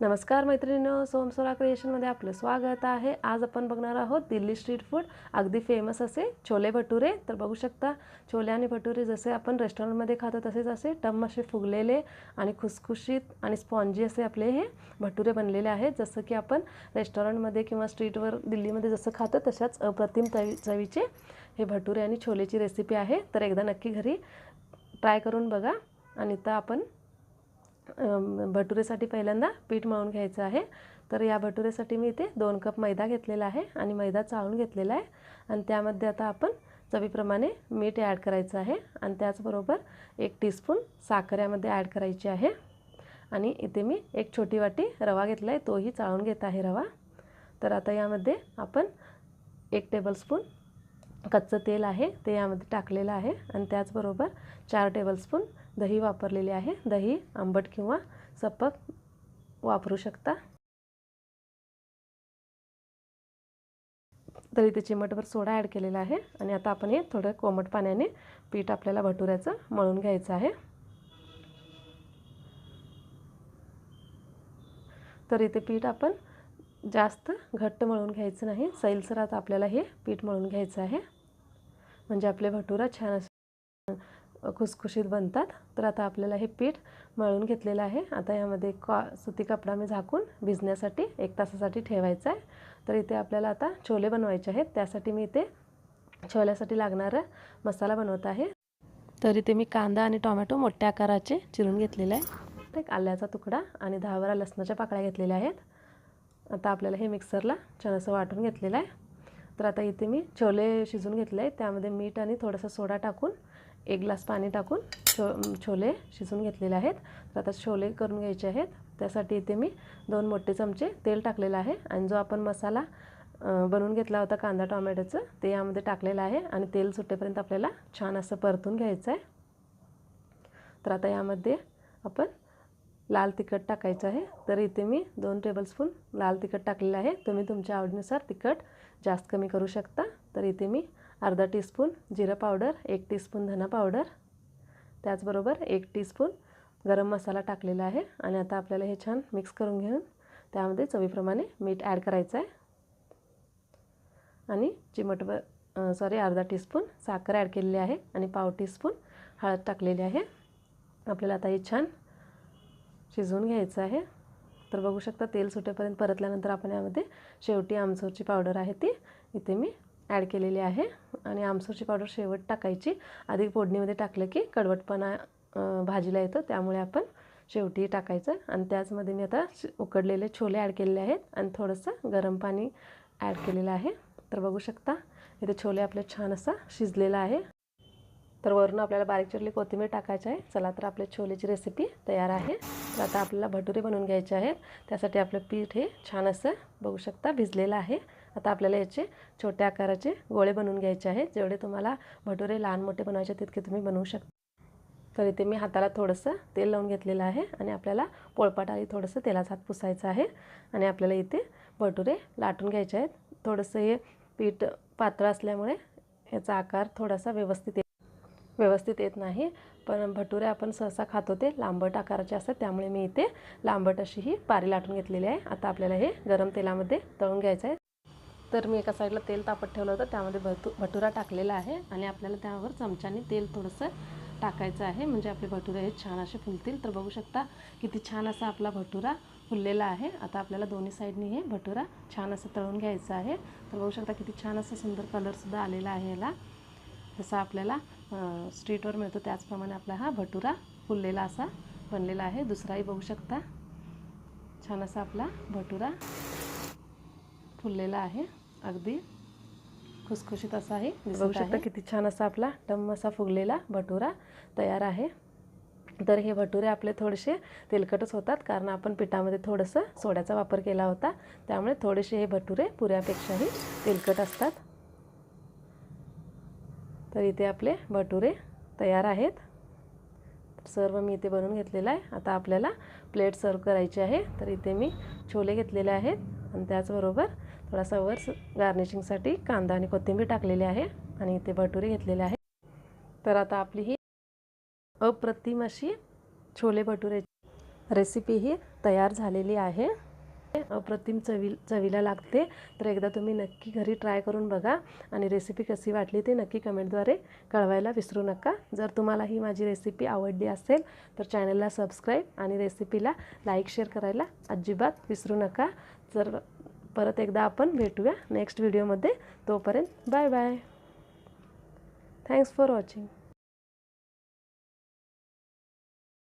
नमस्कार मैत्रिणींनो सोमसोरा क्रिएशनमध्ये आपलं स्वागत आहे. आज आपण बघणार आहोत दिल्ली स्ट्रीट फूड अगदी फेमस असे छोले भटुरे. तर बघू शकता छोले आणि भटुरे जसे आपण रेस्टॉरंटमध्ये खातो तसेच असे टम असे फुगलेले आणि खुसखुशीत आणि स्पॉन्जी असे आपले हे भटुरे बनलेले आहेत. जसं की आपण रेस्टॉरंटमध्ये किंवा स्ट्रीटवर दिल्लीमध्ये जसं खातो तशाच अप्रतिम चवी चवीचे हे भटुरे आणि छोलेची रेसिपी आहे. तर एकदा नक्की घरी ट्राय करून बघा आणि तर आपण भटुरेसाठी पहिल्यांदा पीठ मळून घ्यायचं आहे. तर या भटुरेसाठी मी इथे दोन कप मैदा घेतलेला आहे आणि मैदा चाळून घेतलेला आहे. आणि त्यामध्ये आता आपण चवीप्रमाणे मीठ ॲड करायचं आहे. आणि त्याचबरोबर एक टीस्पून साखर यामध्ये ॲड करायची आहे. आणि इथे मी एक छोटी वाटी रवा घेतला आहे तोही चाळून घेत आहे रवा. तर आता यामध्ये आपण एक टेबलस्पून कच्चं तेल आहे ते यामध्ये टाकलेलं आहे. आणि त्याचबरोबर चार टेबलस्पून दही वापरलेले आहे. दही आंबट किंवा सपक वापरू शकता. तर इथे चिमटभर सोडा ॲड केलेला आहे. आणि आता आपण हे थोडं कोमट पाण्याने पीठ आपल्याला भटुऱ्याचं मळून घ्यायचं आहे. तर इथे पीठ आपण जास्त घट्ट मळून घ्यायचं नाही. सैलसर आता आपल्याला हे पीठ मळून घ्यायचं आहे. म्हणजे आपले भटुरा छान असे खुसखुशीत बनतात. तर आता आपल्याला हे पीठ मळून घेतलेलं आहे. आता यामध्ये कॉ सुती कपडा मी झाकून भिजण्यासाठी एक तासासाठी ठेवायचा आहे. तर इथे आपल्याला आता छोले बनवायचे आहेत. त्यासाठी मी इथे छोल्यासाठी लागणारा मसाला बनवत आहे. तर इथे मी कांदा आणि टोमॅटो मोठ्या आकाराचे चिरून घेतलेले आहे. एक आल्याचा तुकडा आणि दहा बारा लसणाच्या पाकळ्या घेतलेल्या आहेत. आता आपल्याला हे मिक्सरला छान असं वाटून घेतलेलं आहे. तर आता इथे मी छोले शिजून घेतले आहे त्यामध्ये मीठ आणि थोडासा सोडा टाकून एक ग्लास पाणी टाकून छो छोले शिजून घेतलेले आहेत. तर आता छोले करून घ्यायचे आहेत. त्यासाठी इथे मी दोन मोठे चमचे तेल टाकलेलं आहे आणि जो आपण मसाला बनवून घेतला होता कांदा टोमॅटोचं ते यामध्ये टाकलेलं आहे आणि तेल सुटेपर्यंत आपल्याला छान असं परतून घ्यायचं आहे. तर आता यामध्ये आपण लाल तिखट टाकायचं आहे. तर इथे मी दोन टेबलस्पून लाल तिखट टाकलेलं आहे. तुम्ही तुमच्या आवडीनुसार तिखट जास्त कमी करू शकता. तर इथे मी अर्धा टीस्पून जिरं पावडर एक टीस्पून धना पावडर त्याचबरोबर एक टीस्पून गरम मसाला टाकलेला आहे आणि आता आपल्याला हे छान मिक्स करून घेऊन त्यामध्ये चवीप्रमाणे मीठ ॲड करायचं आहे. आणि चिमटभर सॉरी अर्धा टीस्पून साखर ॲड केलेली आहे आणि पाव टीस्पून हळद टाकलेली आहे. आपल्याला आता हे छान शिजवून घ्यायचं आहे. तर बघू शकता तेल सुटेपर्यंत परतल्यानंतर आपण यामध्ये शेवटी आमचूरची पावडर आहे ती. इथे मी ॲड केलेली आहे. आणि आमसूरची पावडर शेवट टाकायची. आधी फोडणीमध्ये टाकलं की कडवटपणा भाजीला येतो. त्यामुळे आपण शेवटी टाकायचं. आणि त्याचमध्ये मी आता उकडलेले छोले ॲड केलेले आहेत. आणि थोडंसं गरम पाणी ॲड केलेलं आहे. तर बघू शकता इथे छोले आपले छान असा शिजलेला आहे. तर वरून आपल्याला बारीक चिरली कोथिंबीर टाकायची आहे. चला तर आपल्या छोलेची रेसिपी तयार आहे. तर आता आपल्याला भटुरे बनवून घ्यायचे आहेत. त्यासाठी आपलं पीठ हे छान असं बघू शकता भिजलेलं आहे. आता आपल्याला याचे छोट्या आकाराचे गोळे बनवून घ्यायचे आहेत. जेवढे तुम्हाला भटुरे लहान मोठे बनवायचे तितके तुम्ही बनवू शकता. तर इथे मी हाताला थोडंसं तेल लावून घेतलेलं आहे आणि आपल्याला पोळपाट आधी थोडंसं तेलाचा हात पुसायचं आहे आणि आपल्याला इथे भटुरे लाटून घ्यायचे आहेत. थोडंसं हे पीठ पातळ असल्यामुळे याचा आकार थोडासा व्यवस्थित येत व्यवस्थित येत नाही. पण भटुरे आपण सहसा खातो ते लांबट आकाराचे असतात त्यामुळे मी इथे लांबट अशी ही पारी लाटून घेतलेली आहे. आता आपल्याला हे गरम तेलामध्ये तळून घ्यायचं आहे. तर मी एका साईडला तेल तापत ठेवलं होतं. त्यामध्ये भटू भटुरा टाकलेला आहे आणि आपल्याला त्यावर चमच्याने तेल थोडंसं टाकायचं आहे. म्हणजे आपले भटुरे हे छान असे फुलतील. तर बघू शकता किती छान असा आपला भटुरा फुललेला आहे. आता आपल्याला दोन्ही साईडनी हे भटुरा छान असं तळून घ्यायचं आहे. तर बघू शकता किती छान असं सुंदर कलरसुद्धा आलेला आहे याला. जसा आपल्याला स्ट्रीटवर मिळतो त्याचप्रमाणे आपला हा भटुरा फुललेला असा बनलेला आहे. दुसराही बघू शकता. छान असा आपला भटुरा फुललेला आहे. अगदी खुसखुशीत असा आहे. बघू शकता किती छान असा आपला टम असा फुगलेला भटुरा तयार आहे. तर हे भटुरे आपले थोडेसे तेलकटच होतात कारण आपण पिठामध्ये थोडंसं सोड्याचा वापर केला होता. त्यामुळे थोडेसे हे भटुरे पुऱ्यापेक्षाही तेलकट असतात. तर इथे आपले भटुरे तयार आहेत. सर्व मी इथे बनवून घेतलेलं आहे. आता आपल्याला प्लेट सर्व करायची आहे. तर इथे मी छोले घेतलेले आहेत. आणि त्याचबरोबर थोडासा वर गार्निशिंगसाठी कांदा आणि कोथिंबीर टाकलेली आहे आणि इथे भटुरे घेतलेले आहे तर आता आपली ही अप्रतिम अशी छोले भटुरे रेसिपी ही तयार झालेली आहे. अप्रतिम चवी चवीला लागते. तर एकदा तुम्ही नक्की घरी ट्राय करून बघा आणि रेसिपी कशी वाटली ते नक्की कमेंटद्वारे कळवायला विसरू नका. जर तुम्हाला ही माझी रेसिपी आवडली असेल तर चॅनलला सबस्क्राईब आणि रेसिपीला लाईक शेअर करायला अजिबात विसरू नका. जर परत एकदा आपण भेटूया नेक्स्ट व्हिडिओमध्ये तोपर्यंत bye bye thanks for watching